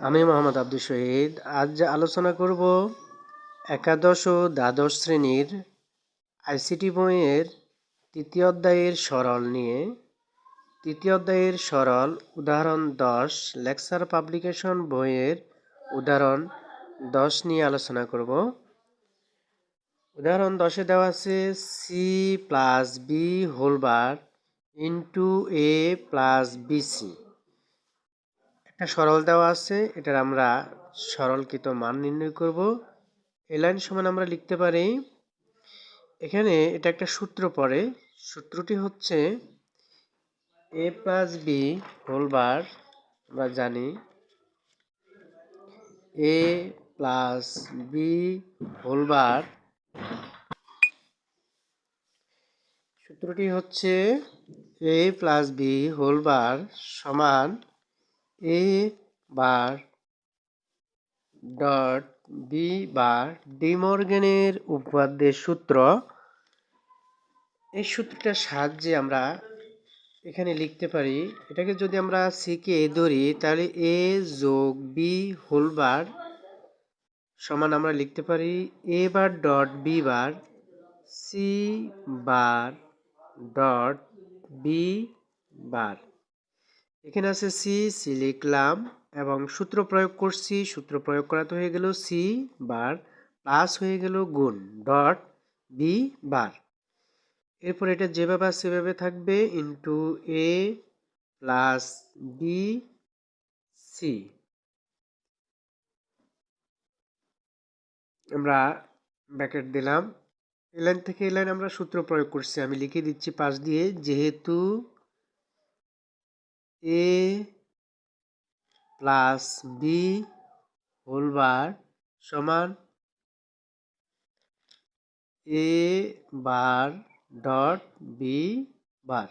আমি মোহাম্মদ আব্দুল শহীদ। আজ আলোচনা করব একাদশ ও দ্বাদশ শ্রেণির আইসিটি বইয়ের তৃতীয় অধ্যায়ের সরল নিয়ে। তৃতীয় অধ্যায়ের সরল উদাহরণ দশ, লেকচার পাবলিকেশন বইয়ের উদাহরণ দশ নিয়ে আলোচনা করব। উদাহরণ দশে দেওয়া আছে C plus B whole bar into A plus BC একটা সরল দেওয়া আছে, এটার আমরা সরলকৃত মান নির্ণয় করব। এ লাইন সমান আমরা লিখতে পারি, এখানে এটা একটা সূত্র পড়ে, সূত্রটি হচ্ছে A plus B whole bar আমরা জানি A plus B whole bar সূত্রটি হচ্ছে A plus B whole bar সমান এ বার ডট বি বার ডিমর্গেনের উপপাদ্যের সূত্র। এই সূত্রটার সাহায্যে আমরা এখানে লিখতে পারি, এটাকে যদি আমরা সিকে ধরি, তাহলে এ যোগ বি হোল বার সমান আমরা লিখতে পারি A bar dot B bar C bar dot B bar এখানে আছে সি সি লিখলাম এবং সূত্র প্রয়োগ করছি। সূত্র প্রয়োগ করাতে হয়ে গেল সি বার প্লাস হয়ে গেল গুণ ডট বি বার। এরপর এটা যেভাবে আছে সেভাবে থাকবে into A plus B C আমরা ব্যাকেট দিলাম। এই লাইন থেকে এ লাইন আমরা সূত্র প্রয়োগ করছি। আমি লিখে দিচ্ছি পাশ দিয়ে, যেহেতু A plus B whole bar সমান এ বার ডট বি বার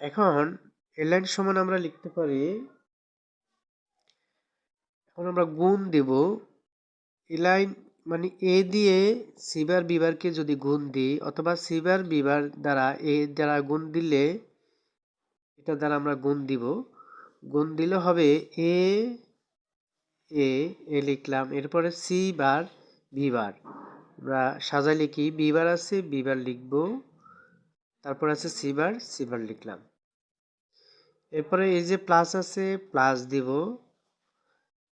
এখন এলাইন সমান আমরা লিখতে পারি, এখন আমরা গুণ দেব। এলাইন মানে এ দিয়ে সিবার বিবারকে যদি গুণ দিই, অথবা সিবার বিবার দ্বারা এ দ্বারা গুণ দিলে এটা দ্বারা আমরা গুণ দিব। গুণ দিলে হবে এ এ এ লিখলাম। এরপরে সি বার বি বার। আমরা সাজাই লিখি বি বার আছে বি বার লিখব। তারপর আছে সি বার সি বার লিখলাম। এরপরে এই যে প্লাস আছে প্লাস দিব।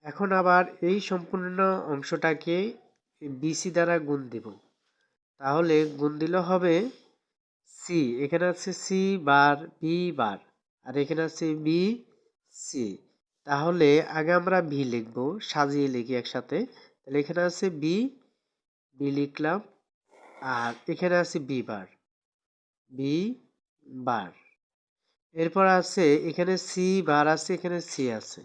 এখন আবার এই সম্পূর্ণ অংশটাকে বিসি দ্বারা গুণ দিব। তাহলে গুণ দিলে হবে সি এখানে আছে সি বার বি বার। আর এখানে আছে বি, সি। তাহলে আগে আমরা ভি লিখব, সাজিয়ে লিখি একসাথে। তাহলে এখানে আছে বি বি লিখলাম। আর এখানে আছে বি বার বি বার। এরপর আছে এখানে সি বার আছে, এখানে সি আছে।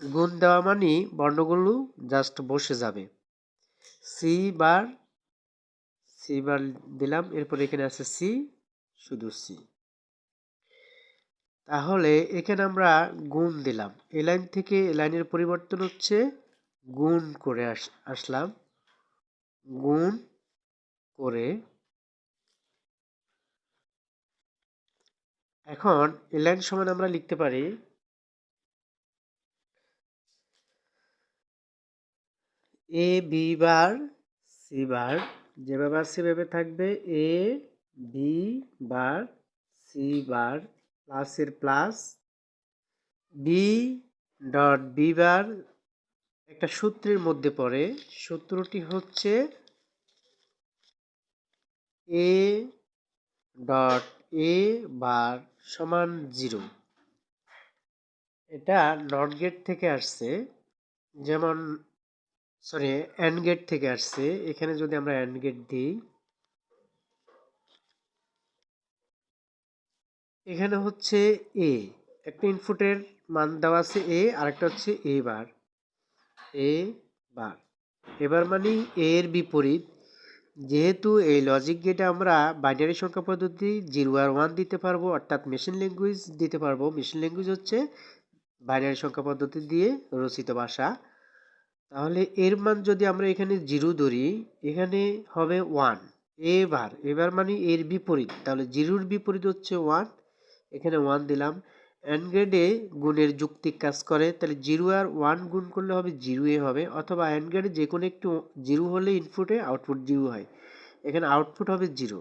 গুণ দেওয়া মানে বর্ণগুলো জাস্ট বসে যাবে। সি বার সি বার দিলাম। এরপর এখানে আছে সি, শুধু সি। তাহলে এখানে আমরা গুণ দিলাম। এ লাইন থেকে এ লাইনের পরিবর্তন হচ্ছে গুণ করে আস, আসলাম। গুণ করে এখন এ লাইন সমান আমরা লিখতে পারি এ বি বার সি বার যেভাবে সেভাবে থাকবে A B bar C bar প্লাসের plus B dot B bar একটা সূত্রের মধ্যে পড়ে। সূত্রটি হচ্ছে এ ডট এ বার সমান জিরো। এটা নট গেট থেকে আসছে। যেমন সরি অ্যান্ড গেট থেকে আসছে। এখানে যদি আমরা অ্যান্ড গেট দিই এখানে হচ্ছে এ একটা ইনপুটের মান দেওয়া আছে এ আর একটা হচ্ছে এ বার এ বার এবার মানে এ এর বিপরীত, যেহেতু এই লজিক গেটে আমরা বাইনারি সংখ্যা পদ্ধতি জিরো আর ওয়ান দিতে পারব, অর্থাৎ মেশিন ল্যাঙ্গুয়েজ দিতে পারব মেশিন ল্যাঙ্গুয়েজ হচ্ছে বাইনারি সংখ্যা পদ্ধতি দিয়ে রচিত ভাষা। তাহলে এর মান যদি আমরা এখানে জিরো ধরি, এখানে হবে ওয়ান এবার এবার মানে এর বিপরীত, তাহলে জিরোর বিপরীত হচ্ছে ওয়ান এখানে ওয়ান দিলাম। অ্যান্ড গ্রেডে গুণের যুক্তিক কাজ করে, তাহলে জিরো আর ওয়ান গুণ করলে হবে জিরো এ হবে, অথবা অ্যান্ড গ্রেডে যে কোনো একটু জিরো হলে ইনপুটে আউটপুট জিরো হয়। এখানে আউটপুট হবে জিরো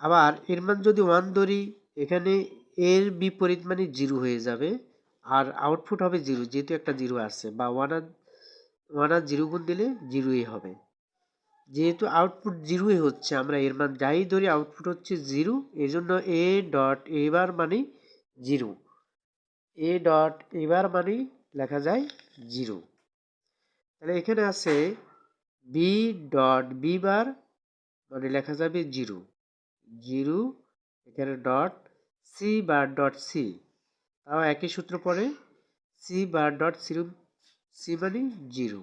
আবার এর মান যদি ওয়ান ধরি, এখানে এর বিপরীত মানে জিরো হয়ে যাবে, আর আউটপুট হবে জিরো যেহেতু একটা জিরো আছে, বা ওয়ান আর ওয়ান আর জিরো গুণ দিলে জিরোই হবে। যেহেতু আউটপুট জিরোই হচ্ছে, আমরা এর মান যাই ধরি আউটপুট হচ্ছে জিরো এই জন্য এ ডট এবার মানে জিরো এ ডট এবার মানে লেখা যায় জিরো তাহলে এখানে আছে বি ডট বি বার মানে লেখা যাবে জিরো জিরো এখানে dot C bar dot C তাও একই সূত্র পড়ে C bar dot zero C মানে জিরো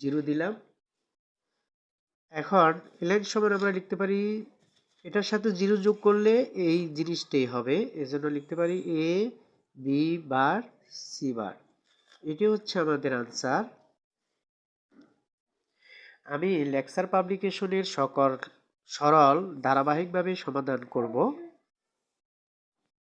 জিরো দিলাম। এখন এলাইন সমান আমরা লিখতে পারি, এটার সাথে জিরো যোগ করলে এই জিনিসটাই হবে। এজন্য লিখতে পারি এ বি বার সি বার এটি হচ্ছে আমাদের আনসার আমি লেকচার পাবলিকেশনের সকল সরল ধারাবাহিকভাবে সমাধান করব।